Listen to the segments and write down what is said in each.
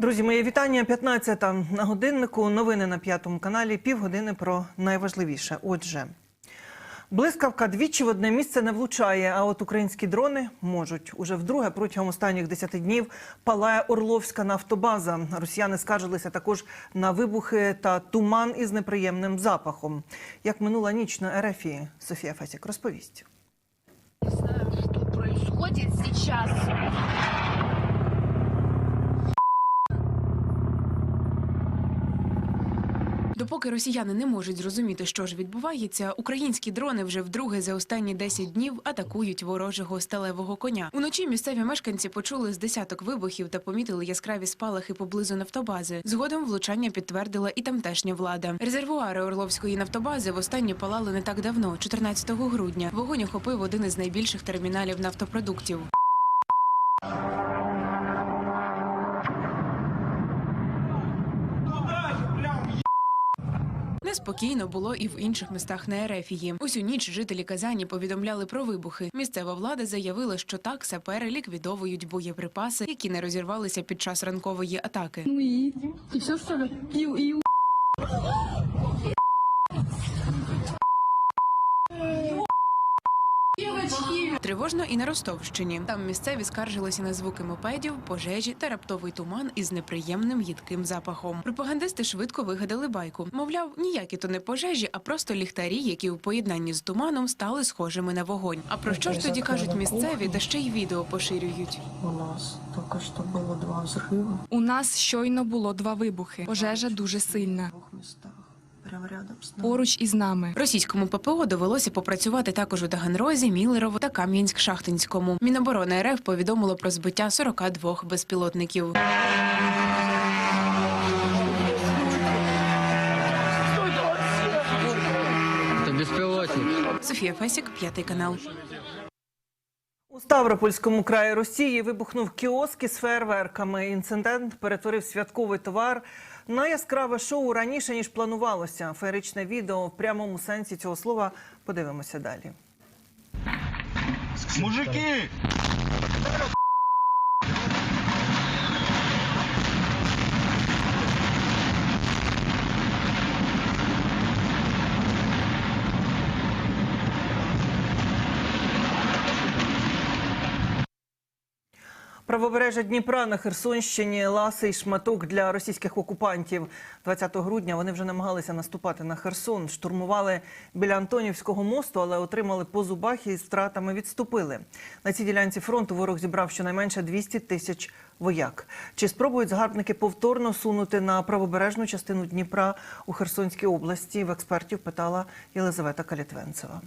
Друзі, моє вітання. 15 на годиннику. Новини на п'ятому каналі. Півгодини про найважливіше. Отже, блискавка двічі в одне місце не влучає. А от українські дрони можуть уже вдруге протягом останніх 10 днів палає Орловська нафтобаза. Росіяни скаржилися також на вибухи та туман із неприємним запахом. Як минула ніч на Ерефії, Софія Фесік розповість. Не знаю, что происходит сейчас. Допоки росіяни не можуть зрозуміти, що ж відбувається, українські дрони вже вдруге за останні 10 днів атакують ворожого сталевого коня. Уночі місцеві мешканці почули з десяток вибухів та помітили яскраві спалахи поблизу нафтобази. Згодом влучання підтвердила і тамтешня влада. Резервуари Орловської нафтобази востаннє палали не так давно, 14 грудня. Вогонь охопив один із найбільших терміналів нафтопродуктів. Неспокійно було і в інших містах на Ерефії. Усю ніч жителі Казані повідомляли про вибухи. Місцева влада заявила, що так сапери ліквідовують боєприпаси, які не розірвалися під час ранкової атаки. Ну і, і все що і, И, Тривожно і на Ростовщині. Там місцеві скаржилися на звуки мопедів, пожежі та раптовий туман із неприємним їдким запахом. Пропагандисти швидко вигадали байку. Мовляв, ніякі то не пожежі, а просто ліхтарі, які у поєднанні з туманом стали схожими на вогонь. А про що ж тоді кажуть місцеві, та ще й відео поширюють? У нас только что было два взрыва у нас щойно було два вибухи. Пожежа дуже сильна. Прямо рядом с нами. Поруч із нами. Російському ППО довелося попрацювати також у Таганрозі, Міллерово та Кам'янськ-Шахтинському. Міноборони РФ повідомило про збиття 42 безпілотників. Это беспилотник. Софія Фесік, п'ятий канал. У Ставропольському краї Росії вибухнув кіоск із фейерверками. Інцидент перетворив святковий товар на яскраве шоу раніше ніж планувалося. Феєричне відео в прямому сенсі цього слова подивимося далі. Мужики! Правобережжя Дніпра на Херсонщині ласий шматок для російських окупантів. 20 грудня вони вже намагалися наступати на Херсон, штурмували біля Антонівського мосту, але отримали по зубах і з втратами відступили. На цій ділянці фронту ворог зібрав щонайменше 200 тисяч вояк. Чи спробують згарбники повторно сунути на правобережну частину Дніпра у Херсонській області? В експертів питала Єлизавета Калітвенцева.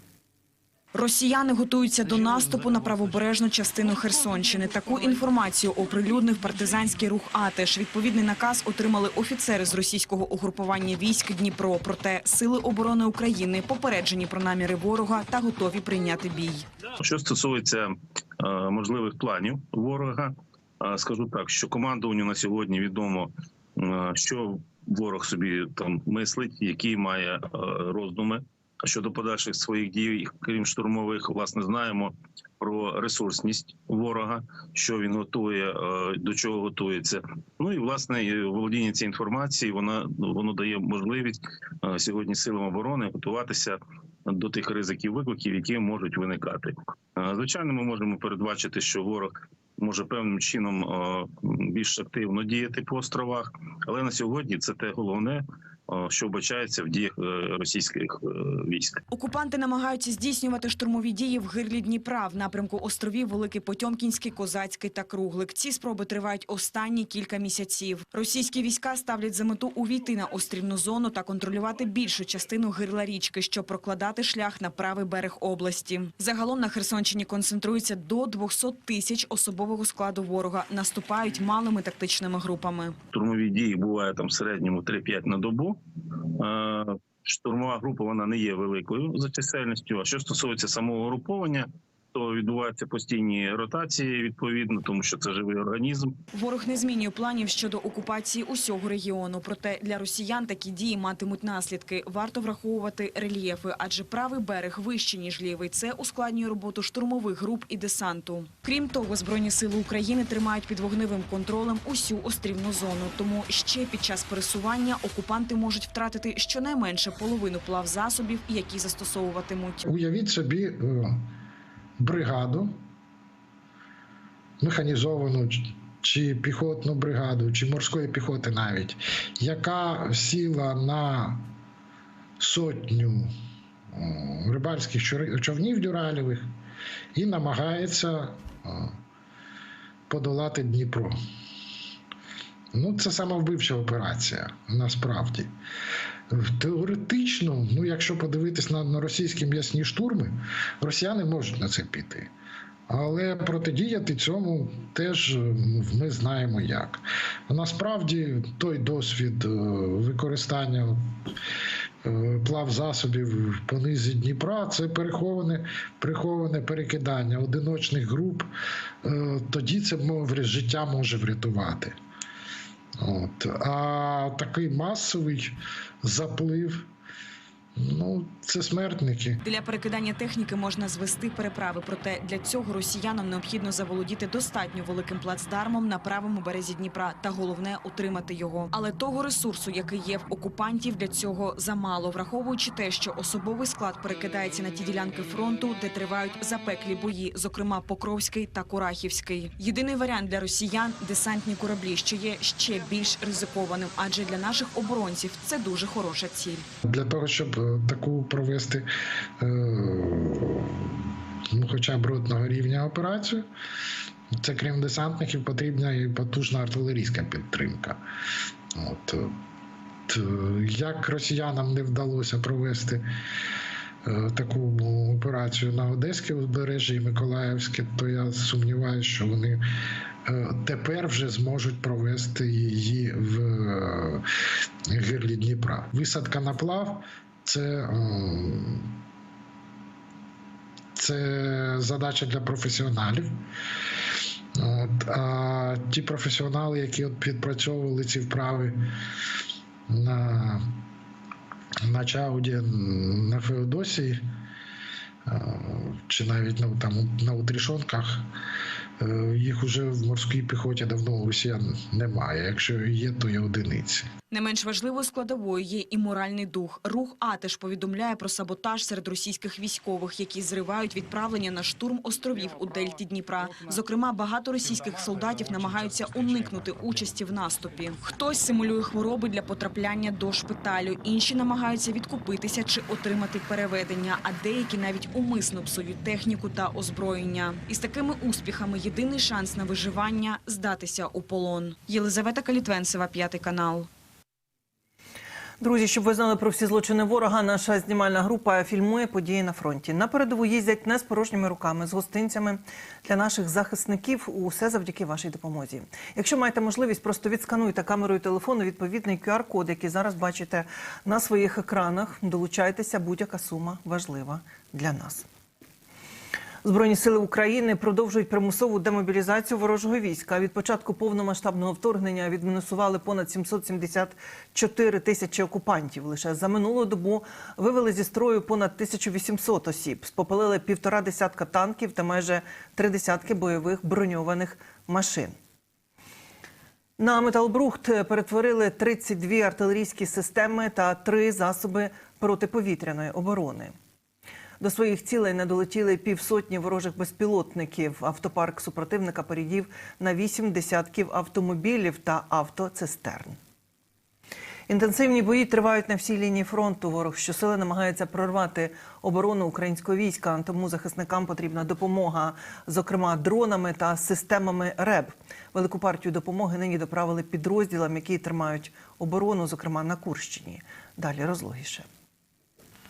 Росіяни готуються до наступу на правобережну частину Херсонщини. Таку інформацію оприлюднив партизанський рух АТЕШ. Відповідний наказ отримали офіцери з російського угрупування військ Дніпро. Проте сили оборони України попереджені про наміри ворога та готові прийняти бій. Що стосується е, можливих планів ворога, е, скажу так, що командуванню на сьогодні відомо, е, що ворог собі там мислить, які має е, щодо подальших своїх дій, крім штурмових, власне, знаємо про ресурсність ворога, що він готує, е, до чого готується. Ну і власне володіння цією інформацією, вона воно дає можливість е, сьогодні силам оборони готуватися до тих ризиків викликів, які можуть виникати. Е, Звичайно, ми можемо передбачити, що ворог може певним чином більш активно діяти по островах, але на сьогодні це те головне, що вбачається в діях е, російських е, військ. Окупанти намагаються здійснювати штурмові дії в гирлі Дніпра в напрямку островів Великий Потьомкінський, Козацький та Круглик. Ці спроби тривають останні кілька місяців. Російські війська ставлять за мету увійти на острівну зону та контролювати більшу частину гирла річки, щоб прокладати шлях на правий берег області. Загалом на Херсонщині концентрується до 200 тисяч особового складу ворога. Наступають малими тактичними групами. штурмові дії буває там в середньому 3-5 на добу. Е, Штурмова група вона не є великою за чисельністю. А що стосується самого груповання, то відбуваються постійні ротації відповідно, тому що це живий організм. Ворог не змінює планів щодо окупації усього регіону. Проте для росіян такі дії матимуть наслідки. Варто враховувати рельєфи, адже правий берег вищий, ніж лівий. Це ускладнює роботу штурмових груп і десанту. Крім того, Збройні сили України тримають під вогневим контролем усю острівну зону. Тому ще під час пересування окупанти можуть втратити щонайменше половину плавзасобів, які застосовуватимуть. Уявіть собі е, бригаду, механізовану чи піхотну бригаду, чи морської піхоти навіть, яка сіла на сотню рибальських човнів дюралєвих і намагається подолати Дніпро. Ну, це самовбивча операція, насправді. Теоретично, ну якщо подивитись на, на російські м'ясні штурми, росіяни можуть на це піти. Але протидіяти цьому теж ми знаємо як. Насправді той досвід е, використання е, плавзасобів по низі Дніпра це переховане, приховане перекидання одиночних груп. Е, Тоді це мов, життя може врятувати. От. А такий масовий заплив, ну, це смертники. Для перекидання техніки можна звести переправи. Проте для цього росіянам необхідно заволодіти достатньо великим плацдармом на правому березі Дніпра та головне утримати його. Але того ресурсу, який є в окупантів, для цього замало, враховуючи те, що особовий склад перекидається на ті ділянки фронту, де тривають запеклі бої, зокрема Покровський та Курахівський. Єдиний варіант для росіян десантні кораблі, що є ще більш ризикованим, адже для наших оборонців це дуже хороша ціль. Для того, щоб таку провести е, ну, хоча б ротного рівня операцію, це крім десантників, потрібна і потужна артилерійська підтримка. От. е, Як росіянам не вдалося провести е, таку операцію на Одеське узбережжя і Миколаївське, то я сумніваюся, що вони тепер вже зможуть провести її в гирлі Дніпра. Висадка на плав це, це задача для професіоналів. От, а ті професіонали, які от відпрацьовували ці вправи на, на Чауді, на Феодосії, чи навіть ну, там, на Утрішонках, їх уже в морській піхоті давно росіян немає. Якщо є, то є одиниці. Не менш важливою складовою є і моральний дух. Рух Атеш повідомляє про саботаж серед російських військових, які зривають відправлення на штурм островів у дельті Дніпра. Зокрема, багато російських солдатів намагаються уникнути участі в наступі. Хтось симулює хвороби для потрапляння до шпиталю, інші намагаються відкупитися чи отримати переведення, а деякі навіть умисно псують техніку та озброєння. І з такими успіхами єдиний шанс на виживання здатися у полон. Єлизавета Калітвенцева, п'ятий канал. Друзі, щоб ви знали про всі злочини ворога, наша знімальна група фільмує події на фронті. На передову їздять не з порожніми руками, з гостинцями для наших захисників. Усе завдяки вашій допомозі. Якщо маєте можливість, просто відскануйте камерою телефону відповідний QR-код, який зараз бачите на своїх екранах. Долучайтеся, будь-яка сума важлива для нас. Збройні сили України продовжують примусову демобілізацію ворожого війська. Від початку повномасштабного вторгнення відмінусували понад 774 тисячі окупантів. Лише за минулу добу вивели зі строю понад 1800 осіб, спопалили півтора десятка танків та майже три десятки бойових броньованих машин. На металбрухт перетворили 32 артилерійські системи та три засоби протиповітряної оборони. До своїх цілей не долетіли півсотні ворожих безпілотників. Автопарк супротивника порідів на вісім десятків автомобілів та автоцистерн. Інтенсивні бої тривають на всій лінії фронту. Ворог щосили намагається прорвати оборону українського війська. Тому захисникам потрібна допомога, зокрема дронами та системами РЕБ. Велику партію допомоги нині доправили підрозділам, які тримають оборону, зокрема на Курщині. Далі розлогіше.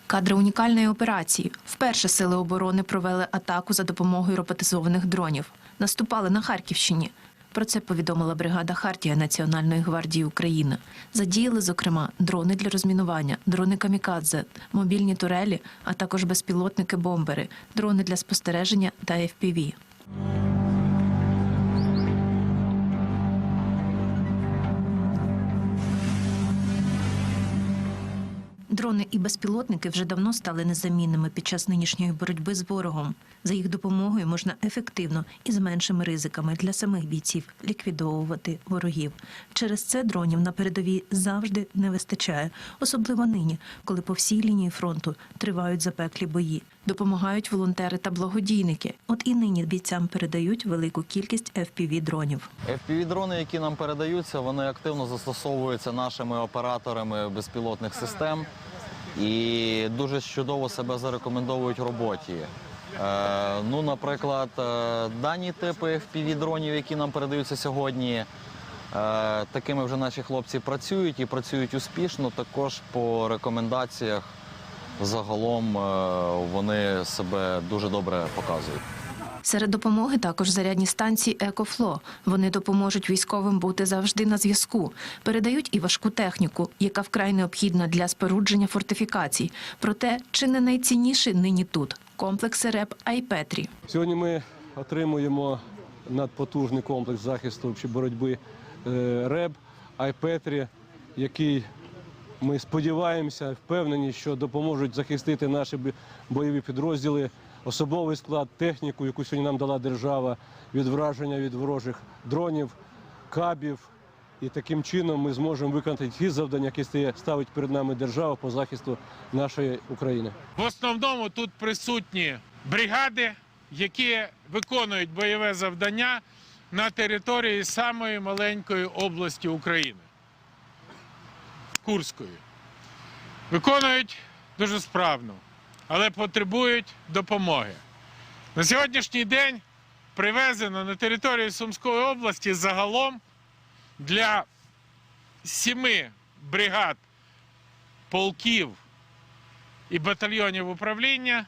Кадри унікальної операції. Вперше сили оборони провели атаку за допомогою роботизованих дронів. Наступали на Харківщині. Про це повідомила бригада Хартія Національної гвардії України. Задіяли, зокрема, дрони для розмінування, дрони камікадзе, мобільні турелі, а також безпілотники-бомбери, дрони для спостереження та FPV. Дрони і безпілотники вже давно стали незамінними під час нинішньої боротьби з ворогом. За їх допомогою можна ефективно і з меншими ризиками для самих бійців ліквідовувати ворогів. Через це дронів на передовій завжди не вистачає, особливо нині, коли по всій лінії фронту тривають запеклі бої. Допомагають волонтери та благодійники. От і нині бійцям передають велику кількість fpv дронів. FPV-дрони, які нам передаються, вони активно застосовуються нашими операторами безпілотних систем і дуже чудово себе зарекомендовують в роботі. Е, ну, наприклад, е, дані типи FPV-дронів, які нам передаються сьогодні, е, такими вже наші хлопці працюють і працюють успішно. Також по рекомендаціях загалом е, вони себе дуже добре показують. Серед допомоги також зарядні станції «Екофло». Вони допоможуть військовим бути завжди на зв'язку. Передають і важку техніку, яка вкрай необхідна для спорудження фортифікацій. Проте, чи не найцінніше нині тут комплекси РЕП Айпетрі. Сьогодні ми отримуємо надпотужний комплекс захисту чи боротьби е, РЕБ, Айпетрі, який ми сподіваємося, впевнені, що допоможуть захистити наші бойові підрозділи, особовий склад, техніку, яку сьогодні нам дала держава від враження від ворожих дронів, кабів. І таким чином ми зможемо виконати ті завдання, які ставить перед нами держава по захисту нашої України. В основному тут присутні бригади, які виконують бойове завдання на території самої маленької області України Курської. Виконують дуже справно, але потребують допомоги. На сьогоднішній день привезено на територію Сумської області загалом для сіми бригад полків і батальйонів управління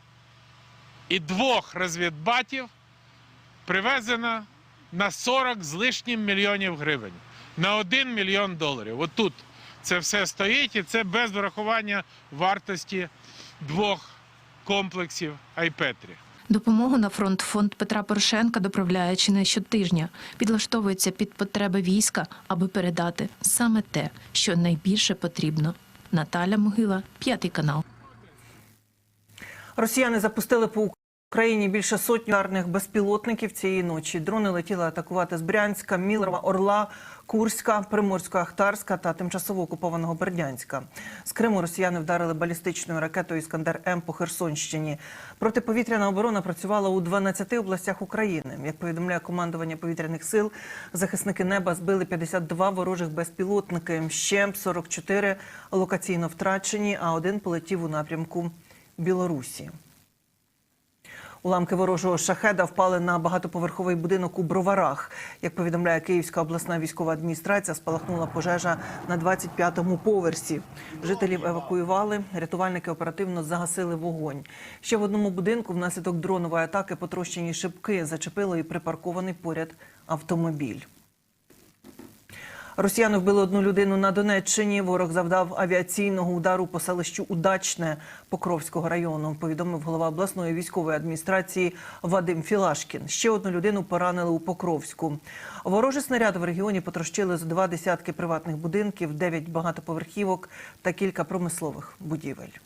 і двох розвідбатів привезено на 40 з лишнім мільйонів гривень на 1 мільйон доларів. Отут це все стоїть, і це без врахування вартості двох комплексів Айпетрі. Допомогу на фронт фонд Петра Порошенка доправляє чи не щотижня. Підлаштовується під потреби війська, аби передати саме те, що найбільше потрібно. Наталя Могила, п'ятий канал. Росіяни запустили по Україні більше сотні ударних безпілотників цієї ночі. Дрони летіли атакувати з Брянська, Мілова, Орла, Курська, Приморсько-Ахтарська та тимчасово окупованого Бердянська. З Криму росіяни вдарили балістичною ракетою Іскандер М по Херсонщині. Протиповітряна оборона працювала у 12 областях України. Як повідомляє командування повітряних сил, захисники неба збили 52 ворожих безпілотники. Ще 44 локаційно втрачені, а один полетів у напрямку Білорусі. Уламки ворожого шахеда впали на багатоповерховий будинок у Броварах. Як повідомляє Київська обласна військова адміністрація, спалахнула пожежа на 25-му поверсі. Жителів евакуювали, рятувальники оперативно загасили вогонь. Ще в одному будинку внаслідок дронової атаки потрощені шибки зачепило і припаркований поряд автомобіль. Росіяни вбили одну людину на Донеччині. Ворог завдав авіаційного удару по селищу Удачне Покровського району. Повідомив голова обласної військової адміністрації Вадим Філашкін. Ще одну людину поранили у Покровську. Ворожі снаряди в регіоні потрощили з два десятки приватних будинків, дев'ять багатоповерхівок та кілька промислових будівель.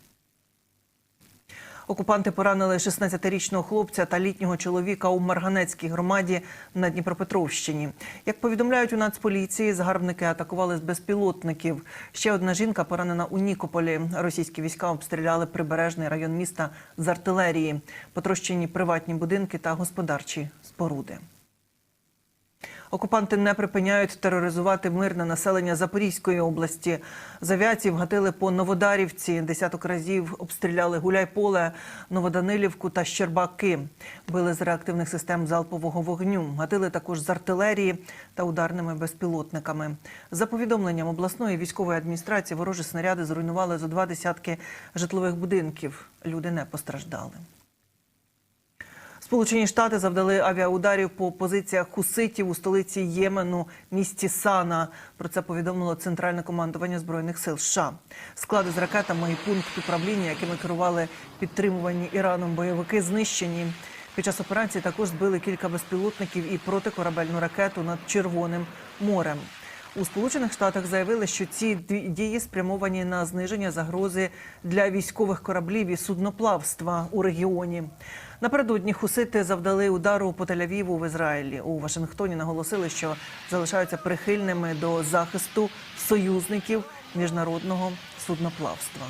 Окупанти поранили 16-річного хлопця та літнього чоловіка у Марганецькій громаді на Дніпропетровщині. Як повідомляють у Нацполіції, загарбники атакували з безпілотників. Ще одна жінка поранена у Нікополі. Російські війська обстріляли прибережний район міста з артилерії, потрощені приватні будинки та господарчі споруди. Окупанти не припиняють тероризувати мирне населення Запорізької області. З авіації вгатили по Новодарівці. Десяток разів обстріляли Гуляйполе, Новоданилівку та Щербаки. Били з реактивних систем залпового вогню. Гатили також з артилерії та ударними безпілотниками. За повідомленням обласної військової адміністрації, ворожі снаряди зруйнували зо два десятки житлових будинків. Люди не постраждали. Сполучені Штати завдали авіаударів по позиціях хуситів у столиці Ємену, місті Сана. Про це повідомило Центральне командування збройних сил США. Склади з ракетами і пункт управління, якими керували підтримувані Іраном бойовики, знищені. Під час операції також збили кілька безпілотників і протикорабельну ракету над Червоним морем. У Сполучених Штатах заявили, що ці дії спрямовані на зниження загрози для військових кораблів і судноплавства у регіоні. Напередодні хусити завдали удару по Тель-Авіву в Ізраїлі. У Вашингтоні наголосили, що залишаються прихильними до захисту союзників міжнародного судноплавства.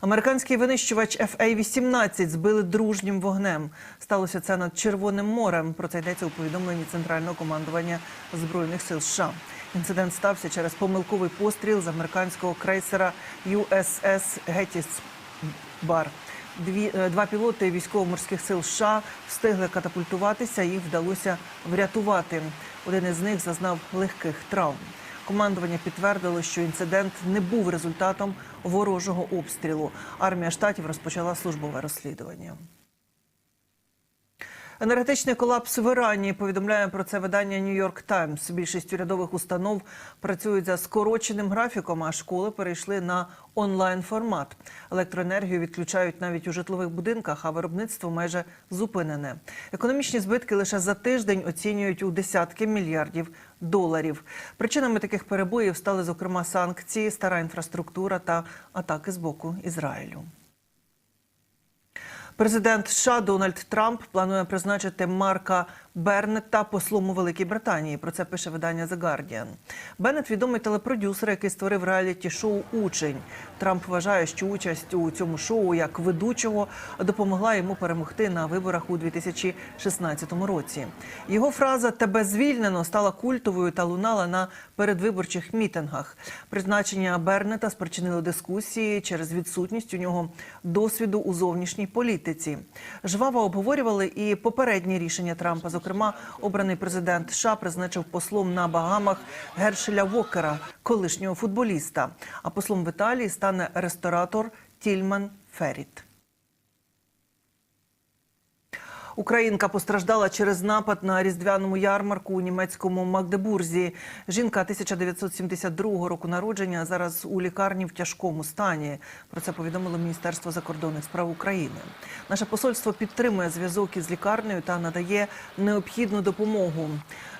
Американський винищувач FA-18 збили дружнім вогнем. Сталося це над Червоним морем. Про це йдеться у повідомленні Центрального командування збройних сил США. Інцидент стався через помилковий постріл з американського крейсера USS Gettysburg. Дві е, два пілоти військово-морських сил США встигли катапультуватися. Їх вдалося врятувати. Один із них зазнав легких травм. Командування підтвердило, що інцидент не був результатом ворожого обстрілу. Армія штатів розпочала службове розслідування. Енергетичний колапс в Ірані повідомляє про це видання Нью-Йорк Таймс. Більшість урядових установ працюють за скороченим графіком, а школи перейшли на онлайн формат. Електроенергію відключають навіть у житлових будинках, а виробництво майже зупинене. Економічні збитки лише за тиждень оцінюють у десятки мільярдів доларів. Причинами таких перебоїв стали зокрема санкції, стара інфраструктура та атаки з боку Ізраїлю. Президент США Дональд Трамп планує призначити Марка Бернетта послом у Великій Британії. Про це пише видання The Guardian. Беннет – відомий телепродюсер, який створив реаліті-шоу Учень. Трамп вважає, що участь у цьому шоу як ведучого допомогла йому перемогти на виборах у 2016 році. Його фраза Тебе звільнено стала культовою та лунала на передвиборчих мітингах. Призначення Бернета спричинило дискусії через відсутність у нього досвіду у зовнішній політиці. Жваво обговорювали і попередні рішення Трампа. Зокрема, обраний президент США призначив послом на Багамах Гершеля Вокера, колишнього футболіста. А послом в Італії стане ресторатор Тільман Ферріт. Українка постраждала через напад на різдвяному ярмарку у німецькому Магдебурзі. Жінка 1972 року народження зараз у лікарні в тяжкому стані. Про це повідомило Міністерство закордонних справ України. Наше посольство підтримує зв'язок із лікарнею та надає необхідну допомогу.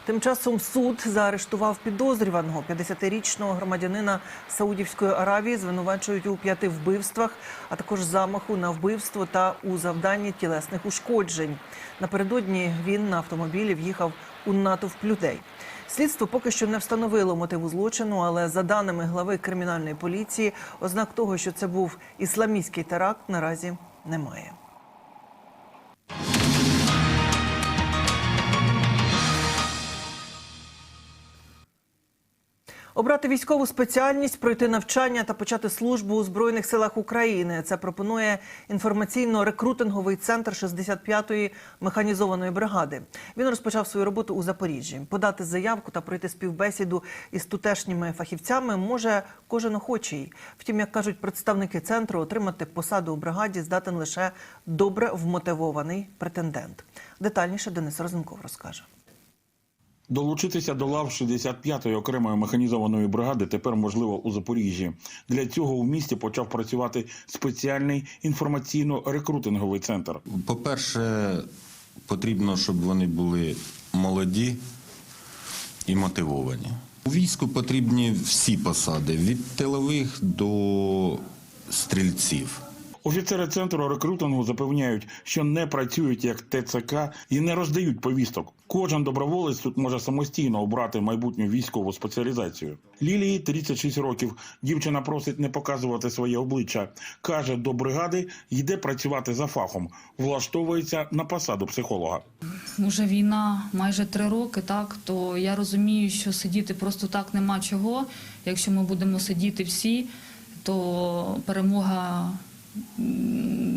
Тим часом суд заарештував підозрюваного 50-річного громадянина Саудівської Аравії. Звинувачують у п'яти вбивствах, а також замаху на вбивство та у завданні тілесних ушкоджень. Напередодні він на автомобілі в'їхав у натовп людей. Слідство поки що не встановило мотиву злочину, але за даними глави кримінальної поліції, ознак того, що це був ісламістський теракт, наразі немає. Обрати військову спеціальність, пройти навчання та почати службу у збройних силах України. Це пропонує інформаційно-рекрутинговий центр 65-ї механізованої бригади. Він розпочав свою роботу у Запоріжжі. Подати заявку та пройти співбесіду із тутешніми фахівцями може кожен охочий. Втім, як кажуть представники центру, отримати посаду у бригаді здатен лише добре вмотивований претендент. Детальніше Денис Розенков розкаже. Долучитися до лав 65-ї окремої механізованої бригади тепер можливо у Запоріжжі. Для цього у місті почав працювати спеціальний інформаційно-рекрутинговий центр. По-перше, потрібно, щоб вони були молоді і мотивовані. У війську потрібні всі посади від тилових до стрільців. Офіцери центру рекрутингу запевняють, що не працюють як ТЦК і не роздають повісток. Кожен доброволець тут може самостійно обрати майбутню військову спеціалізацію. Лілії 36 років. Дівчина просить не показувати своє обличчя. каже, до бригади йде працювати за фахом, влаштовується на посаду психолога. Уже війна майже три роки, так то я розумію, що сидіти просто так нема чого. Якщо ми будемо сидіти всі, то перемога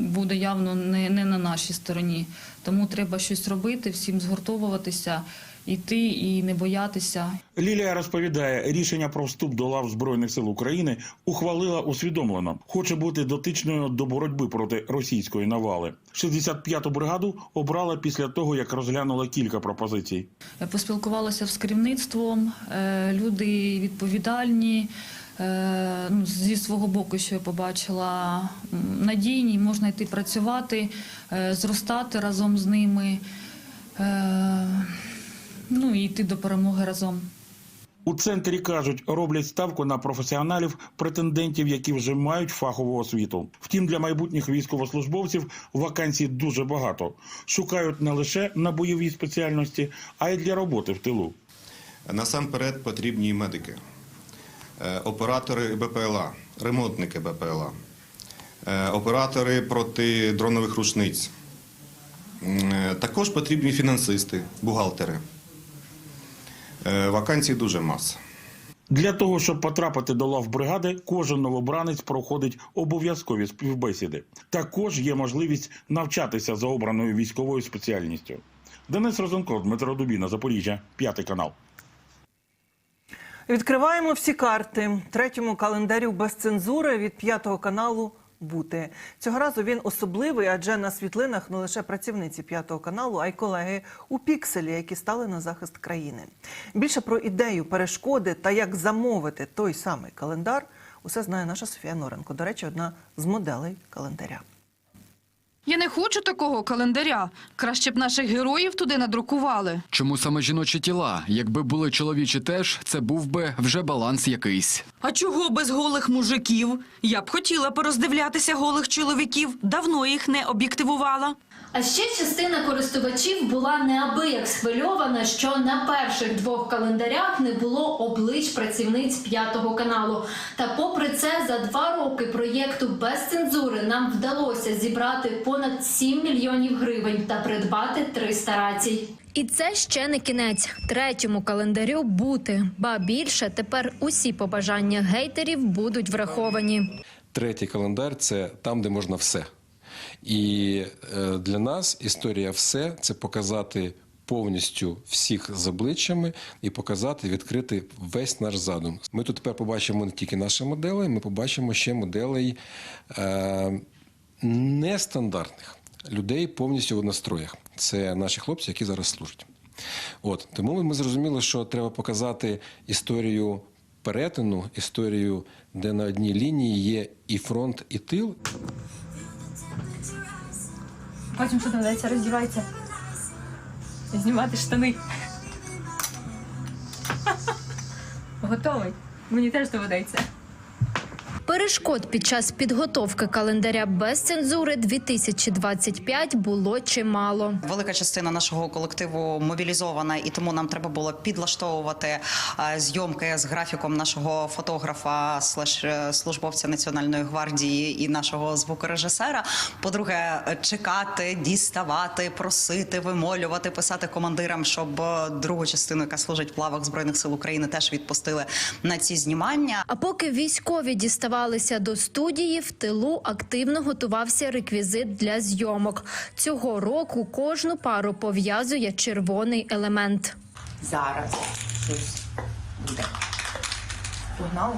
буде явно не, не на нашій стороні. Тому треба щось робити, всім згуртовуватися йти і не боятися. Лілія розповідає, рішення про вступ до лав Збройних сил України ухвалила усвідомлено. Хоче бути дотичною до боротьби проти російської навали. 65-ту бригаду обрала після того, як розглянула кілька пропозицій. Я поспілкувалася з керівництвом, е, люди відповідальні. Е, ну, Зі свого боку, що я побачила, надійні, можна йти працювати, е, зростати разом з ними, е, ну і йти до перемоги разом. У центрі кажуть, роблять ставку на професіоналів, претендентів, які вже мають фахову освіту. Втім, для майбутніх військовослужбовців вакансій дуже багато. Шукають не лише на бойовій спеціальності, а й для роботи в тилу. Насамперед потрібні і медики, оператори БПЛА, ремонтники БПЛА, е, оператори протидронових рушниць. Е, Також потрібні фінансисти, бухгалтери. Е, Вакансій дуже маса. Для того, щоб потрапити до лав бригади, кожен новобранець проходить обов'язкові співбесіди. Також є можливість навчатися за обраною військовою спеціальністю. Денис Розенко, Дмитро Дубіна, Запоріжжя, п'ятий канал. Відкриваємо всі карти. Третьому календарю без цензури від п'ятого каналу бути. Цього разу він особливий, адже на світлинах не лише працівниці п'ятого каналу, а й колеги у пікселі, які стали на захист країни. Більше про ідею перешкоди та як замовити той самий календар. Усе знає наша Софія Норенко. До речі, одна з моделей календаря. Я не хочу такого календаря. Краще б наших героїв туди надрукували. Чому саме жіночі тіла? Якби були чоловічі теж, це був би вже баланс якийсь. А чого без голих мужиків? Я б хотіла пороздивлятися голих чоловіків. Давно їх не об'єктивувала. А ще частина користувачів була неабияк схвильована, що на перших двох календарях не було облич працівниць п'ятого каналу. Та попри це, за два роки проєкту без цензури нам вдалося зібрати понад 7 мільйонів гривень та придбати 300 рацій. І це ще не кінець. Третьому календарю бути. Ба більше тепер усі побажання гейтерів будуть враховані. Третій календар це там, де можна все. І е, для нас історія все це показати повністю всіх з обличчями і показати, відкрити весь наш задум. Ми тут тепер побачимо не тільки наші моделі, ми побачимо ще моделей е, нестандартних людей повністю в настроях. Це наші хлопці, які зараз служать. От тому ми зрозуміли, що треба показати історію перетину, історію, де на одній лінії є і фронт, і тил. Потім що там дається, роздівається. Знімати штани. Готовий. Мені теж доведеться. Перешкод під час підготовки календаря без цензури 2025 було чимало. Велика частина нашого колективу мобілізована, і тому нам треба було підлаштовувати е, зйомки з графіком нашого фотографа, слеш е, службовця Національної гвардії і нашого звукорежисера. По-друге, чекати, діставати, просити, вимолювати, писати командирам, щоб е, другу частину, яка служить в лавах збройних сил України, теж відпустили на ці знімання. А поки військові діставалися до студії, в тилу активно готувався реквізит для зйомок. Цього року кожну пару пов'язує червоний елемент. Зараз щось буде. Погнали?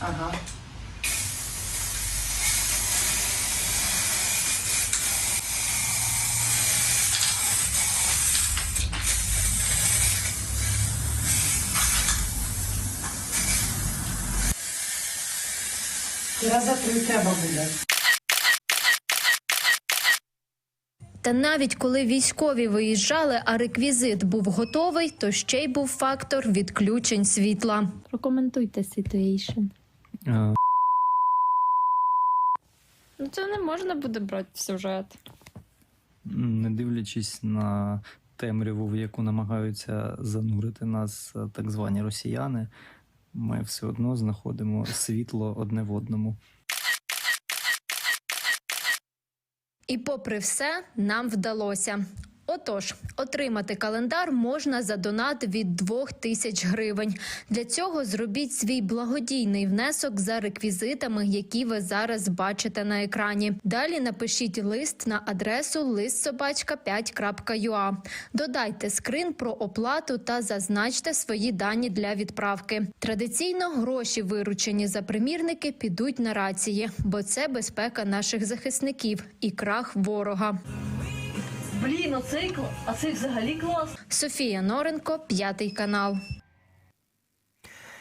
Ага. Раза три треба буде. Та навіть коли військові виїжджали, а реквізит був готовий, то ще й був фактор відключень світла. Прокоментуйте ситуейшн. Ну це не можна буде брати в сюжет. не дивлячись на темряву, в яку намагаються занурити нас е, так звані росіяни, ми все одно знаходимо світло одне в одному. І попри все, нам вдалося. Отож, отримати календар можна за донат від 2 тисяч гривень. Для цього зробіть свій благодійний внесок за реквізитами, які ви зараз бачите на екрані. Далі напишіть лист на адресу listsobachka5.ua. Додайте скрин про оплату та зазначте свої дані для відправки. Традиційно гроші, виручені за примірники, підуть на рації, бо це безпека наших захисників і крах ворога. Блін, оцей а це взагалі клас. Софія Норенко, п'ятий канал.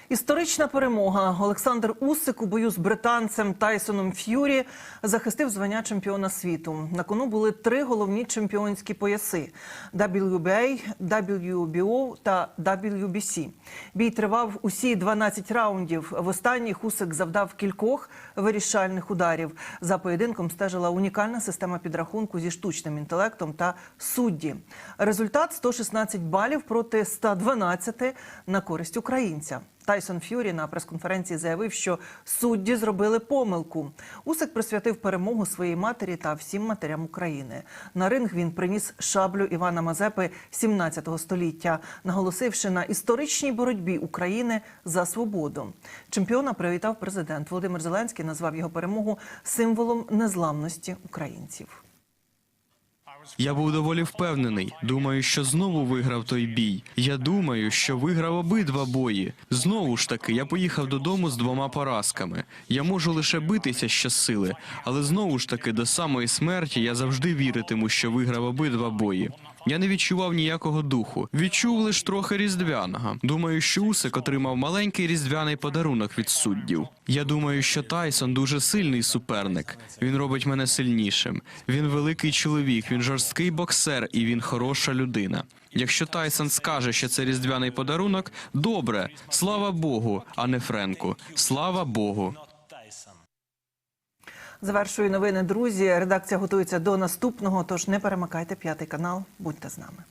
Історична перемога. Олександр Усик у бою з британцем Тайсоном Ф'юрі захистив звання чемпіона світу. На кону були три головні чемпіонські пояси: WBA, WBO та WBC. Бій тривав усі 12 раундів. В останніх Усик завдав кількох вирішальних ударів. За поєдинком стежила унікальна система підрахунку зі штучним інтелектом та судді. Результат 116 балів проти 112 на користь українця. Тайсон Ф'юрі на прес-конференції заявив, що судді зробили помилку. Усик присвятив перемогу своїй матері та всім матерям України. На ринг він приніс шаблю Івана Мазепи 17 століття, наголосивши на історичній боротьбі України за свободу. Чемпіона привітав президент Володимир Зеленський, назвав його перемогу символом незламності українців. Я був доволі впевнений. Думаю, що знову виграв той бій. Я думаю, що виграв обидва бої. Знову ж таки, я поїхав додому з двома поразками. Я можу лише битися щосили, але знову ж таки до самої смерті я завжди віритиму, що виграв обидва бої. Я не відчував ніякого духу. Відчув лише трохи різдвяного. Думаю, що Усик отримав маленький різдвяний подарунок від суддів. Я думаю, що Тайсон дуже сильний суперник. Він робить мене сильнішим. Він великий чоловік, він жорсткий боксер і він хороша людина. Якщо Тайсон скаже, що це різдвяний подарунок, добре, слава Богу, а не Френку. Слава Богу. Завершую новини, друзі. Редакція готується до наступного. Тож не перемикайте п'ятий канал. Будьте з нами.